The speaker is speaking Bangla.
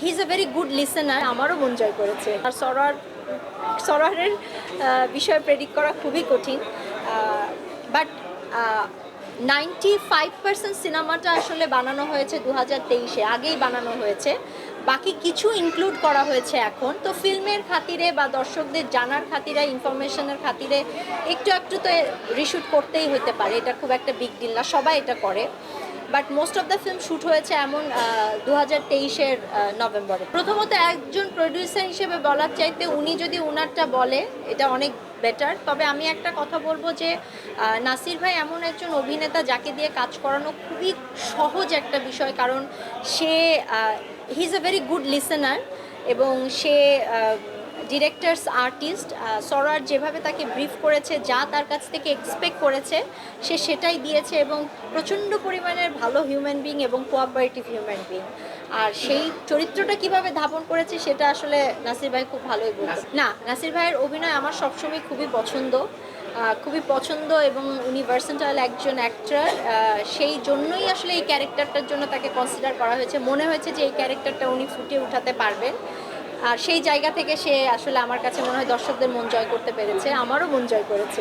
He is a very good listener আমারও মন জয় করেছে। আর সরার সরারের বিষয়ে প্রেডিক্ট করা খুবই কঠিন। বাট নাইনটি ফাইভ পার্সেন্ট সিনেমাটা আসলে বানানো হয়েছে দু হাজার তেইশে। আগেই বানানো হয়েছে। বাকি কিছু ইনক্লুড করা হয়েছে এখন। তো ফিল্মের খাতিরে বা দর্শকদের জানার খাতিরে ইনফরমেশনের খাতিরে একটু একটু তো রিশুট করতেই হতে পারে। এটা খুব একটা বিগ ডিল না। সবাই এটা করে। But most of the film shoot হয়েছে এমন দু হাজার তেইশের নভেম্বরে। প্রথমত একজন প্রডিউসার হিসেবে বলার চাইতে উনি যদি উনারটা বলে, এটা অনেক বেটার। তবে আমি একটা কথা বলব যে নাসির ভাই এমন একজন অভিনেতা যাকে দিয়ে কাজ করানো খুবই সহজ একটা বিষয়, কারণ সে he is a very good listener এবং সে ডিরেক্টরস আর্টিস্ট সরার যেভাবে তাকে ব্রিফ করেছে, যা তার কাছ থেকে এক্সপেক্ট করেছে, সে সেটাই দিয়েছে এবং প্রচণ্ড পরিমাণের ভালো হিউম্যান বিং এবং কোঅপারেটিভ হিউম্যান বিং আর সেই চরিত্রটা কীভাবে ধাপন করেছে, সেটা আসলে নাসির ভাই খুব ভালোই বলছে। না, নাসির ভাইয়ের অভিনয় আমার সবসময় খুবই পছন্দ। খুবই পছন্দ এবং উনি ভার্সেন্টাইল একজন অ্যাক্টর সেই জন্যই আসলে এই ক্যারেক্টারটার জন্য তাকে কনসিডার করা হয়েছে। মনে হয়েছে যে এই ক্যারেক্টারটা উনি ফুটিয়ে উঠাতে পারবেন। আর সেই জায়গা থেকে সে আসলে আমার কাছে মনে হয় দর্শকদের মন জয় করতে পেরেছে, আমারও মন জয় করেছে।